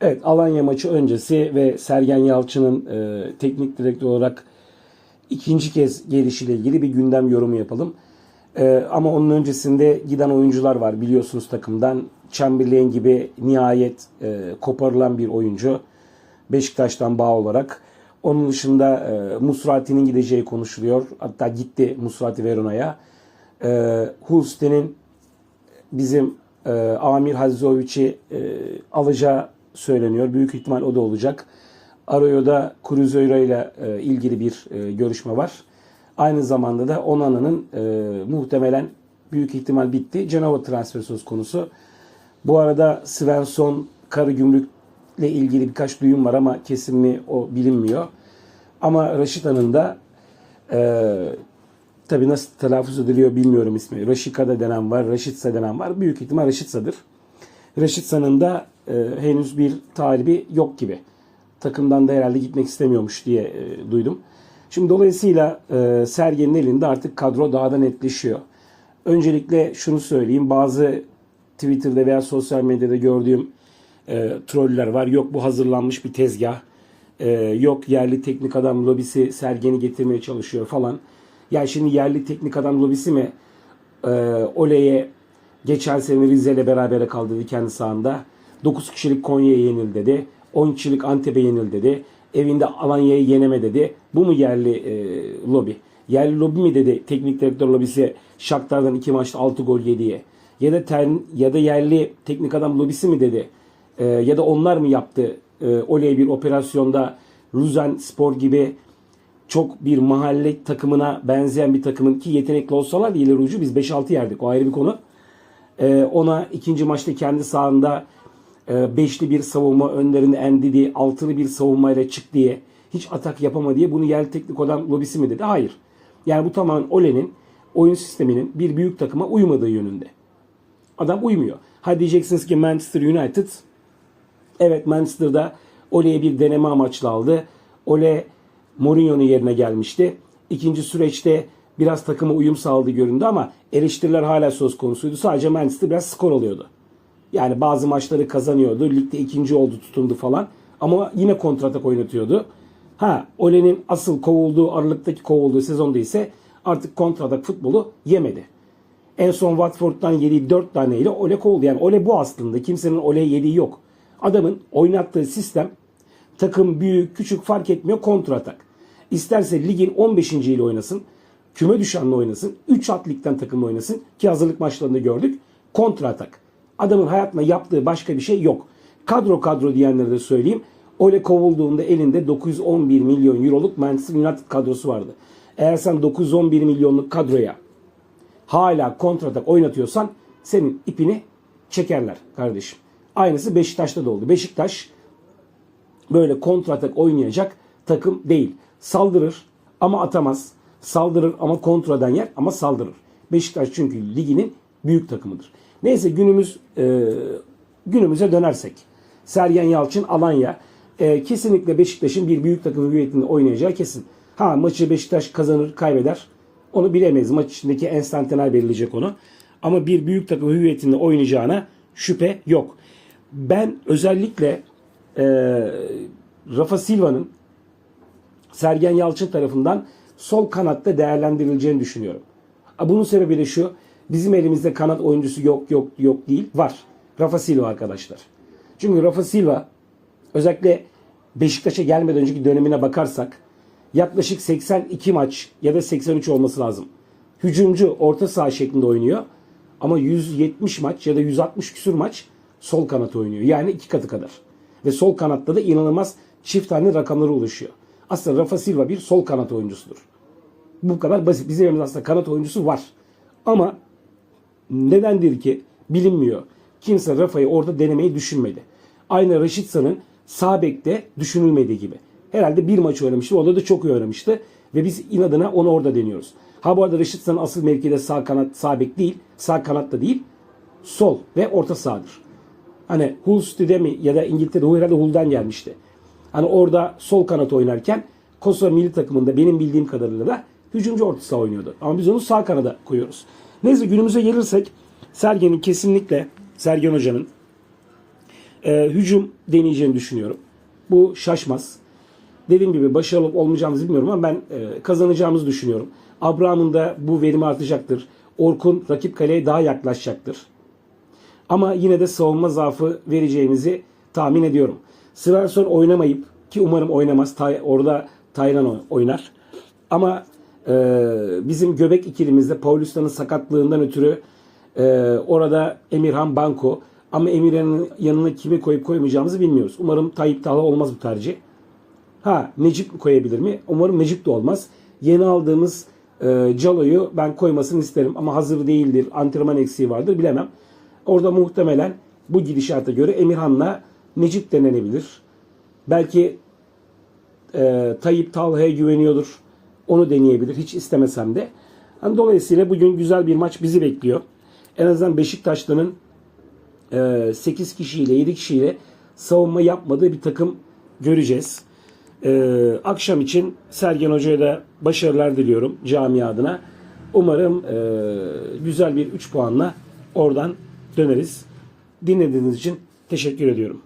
Evet Alanya maçı öncesi ve Sergen Yalçın'ın e, teknik direktör olarak ikinci kez gelişiyle ilgili bir gündem yorumu yapalım. E, ama onun öncesinde giden oyuncular var biliyorsunuz takımdan. Chamberlain gibi nihayet e, koparılan bir oyuncu. Beşiktaş'tan bağ olarak. Onun dışında e, Musrati'nin gideceği konuşuluyor. Hatta gitti Musrati Verona'ya. E, Hulsten'in bizim e, Amir Hazizovic'i e, alacağı söyleniyor. Büyük ihtimal o da olacak. Arroyo'da Cruzeiro ile e, ilgili bir e, görüşme var. Aynı zamanda da Onana'nın e, muhtemelen büyük ihtimal bitti. Cenova transferi söz konusu. Bu arada Svensson Karagümrük'le ilgili birkaç duyum var ama kesin mi o bilinmiyor. Ama Raşita'nın da e, tabi nasıl telaffuz ediliyor bilmiyorum ismi. Raşika'da denen var, Raşitsa denen var. Büyük ihtimal Raşitsa'dır. Raşitsa'nın da e, henüz bir talibi yok gibi. Takımdan da herhalde gitmek istemiyormuş diye e, duydum. Şimdi dolayısıyla e, Sergen'in elinde artık kadro daha da netleşiyor. Öncelikle şunu söyleyeyim. Bazı Twitter'da veya sosyal medyada gördüğüm e, troller var. Yok bu hazırlanmış bir tezgah. E, yok yerli teknik adam lobisi Sergen'i getirmeye çalışıyor falan. Yani şimdi yerli teknik adam lobisi mi e, Ole'ye geçen sene Rize ile berabere kaldı dedi kendi sahanda. 9 kişilik Konya'ya yenil dedi. 10 kişilik Antep'e yenil dedi. Evinde Alanya'yı yeneme dedi. Bu mu yerli e, lobi? Yerli lobi mi dedi teknik direktör lobisi Shakhtar'dan iki maçta 6 gol yediye? Ya da ten, ya da yerli teknik adam lobisi mi dedi? E, ya da onlar mı yaptı? E, Ole'ye bir operasyonda Luzan Spor gibi çok bir mahalle takımına benzeyen bir takımın ki yetenekli olsalar ileri ucu biz 5-6 yerdik. O ayrı bir konu. Ee, ona ikinci maçta kendi sahanda e, beşli bir savunma önlerinde Endidi altılı bir savunmayla çık diye hiç atak yapama diye bunu yerli teknik adam lobisi mi dedi? Hayır. Yani bu tamamen Ole'nin oyun sisteminin bir büyük takıma uymadığı yönünde. Adam uymuyor. Ha diyeceksiniz ki Manchester United evet Manchester'da Ole'ye bir deneme amaçlı aldı. Ole Mourinho'nun yerine gelmişti. İkinci süreçte biraz takıma uyum sağladı göründü ama eleştiriler hala söz konusuydu. Sadece Manchester biraz skor alıyordu. Yani bazı maçları kazanıyordu. Ligde ikinci oldu tutundu falan. Ama yine kontratak oynatıyordu. Ha Ole'nin asıl kovulduğu Aralık'taki kovulduğu sezonda ise artık kontratak futbolu yemedi. En son Watford'dan yediği 4 taneyle Ole kovuldu. Yani Ole bu aslında. Kimsenin Ole yediği yok. Adamın oynattığı sistem takım büyük küçük fark etmiyor kontratak. İsterse ligin 15. ile oynasın. Küme düşenle oynasın. 3 at ligden takımla oynasın. Ki hazırlık maçlarında gördük. Kontratak. Adamın hayatında yaptığı başka bir şey yok. Kadro kadro diyenlere de söyleyeyim. Ole kovulduğunda elinde 911 milyon euroluk Manchester United kadrosu vardı. Eğer sen 911 milyonluk kadroya hala kontratak oynatıyorsan senin ipini çekerler kardeşim. Aynısı Beşiktaş'ta da oldu. Beşiktaş böyle kontratak oynayacak takım değil. Saldırır ama atamaz. Saldırır ama kontradan yer ama saldırır. Beşiktaş çünkü liginin büyük takımıdır. Neyse günümüz e, günümüze dönersek. Sergen Yalçın Alanya e, kesinlikle Beşiktaş'ın bir büyük takım hüviyetinde oynayacağı kesin. Ha maçı Beşiktaş kazanır kaybeder. Onu bilemeyiz. Maç içindeki enstantaner belirleyecek onu. Ama bir büyük takım hüviyetinde oynayacağına şüphe yok. Ben özellikle e, Rafa Silva'nın Sergen Yalçın tarafından sol kanatta değerlendirileceğini düşünüyorum. Bunun sebebi de şu. Bizim elimizde kanat oyuncusu yok yok yok değil. Var. Rafa Silva arkadaşlar. Çünkü Rafa Silva özellikle Beşiktaş'a gelmeden önceki dönemine bakarsak yaklaşık 82 maç ya da 83 olması lazım. Hücumcu orta saha şeklinde oynuyor. Ama 170 maç ya da 160 küsür maç sol kanat oynuyor. Yani iki katı kadar. Ve sol kanatta da inanılmaz çift tane rakamları ulaşıyor. Aslında Rafa Silva bir sol kanat oyuncusudur. Bu kadar basit. Bizim elimizde aslında kanat oyuncusu var. Ama nedendir ki bilinmiyor. Kimse Rafa'yı orada denemeyi düşünmedi. Aynı Raşitsa'nın sağ bekte düşünülmediği gibi. Herhalde bir maç oynamıştı. Orada da çok iyi oynamıştı. Ve biz inadına onu orada deniyoruz. Ha bu arada Raşitsa'nın asıl mevkide sağ kanat, sağ değil. Sağ kanat da değil. Sol ve orta sahadır. Hani City'de mi ya da İngiltere'de Hull herhalde Hull'dan gelmişti. Hani orada sol kanat oynarken Kosova milli takımında benim bildiğim kadarıyla da hücumcu orta saha oynuyordu. Ama biz onu sağ kanada koyuyoruz. Neyse günümüze gelirsek Sergen'in kesinlikle Sergen Hoca'nın e, hücum deneyeceğini düşünüyorum. Bu şaşmaz. Dediğim gibi başarılı olmayacağımızı bilmiyorum ama ben e, kazanacağımızı düşünüyorum. Abraham'ın da bu verimi artacaktır. Orkun rakip kaleye daha yaklaşacaktır. Ama yine de savunma zaafı vereceğimizi tahmin ediyorum. Svensson oynamayıp ki umarım oynamaz. Tay, orada Taylan oy- oynar. Ama bizim göbek ikilimizde Paulista'nın sakatlığından ötürü e, orada Emirhan Banko ama Emirhan'ın yanına kimi koyup koymayacağımızı bilmiyoruz. Umarım Tayyip Talha olmaz bu tercih. Ha Necip koyabilir mi? Umarım Necip de olmaz. Yeni aldığımız e, Calo'yu ben koymasını isterim ama hazır değildir. Antrenman eksiği vardır bilemem. Orada muhtemelen bu gidişata göre Emirhan'la Necip denenebilir. Belki e, Tayyip Talha'ya güveniyordur. Onu deneyebilir. Hiç istemesem de. Hani dolayısıyla bugün güzel bir maç bizi bekliyor. En azından Beşiktaşlı'nın e, 8 kişiyle 7 kişiyle savunma yapmadığı bir takım göreceğiz. E, akşam için Sergen Hoca'ya da başarılar diliyorum cami adına. Umarım e, güzel bir 3 puanla oradan döneriz. Dinlediğiniz için teşekkür ediyorum.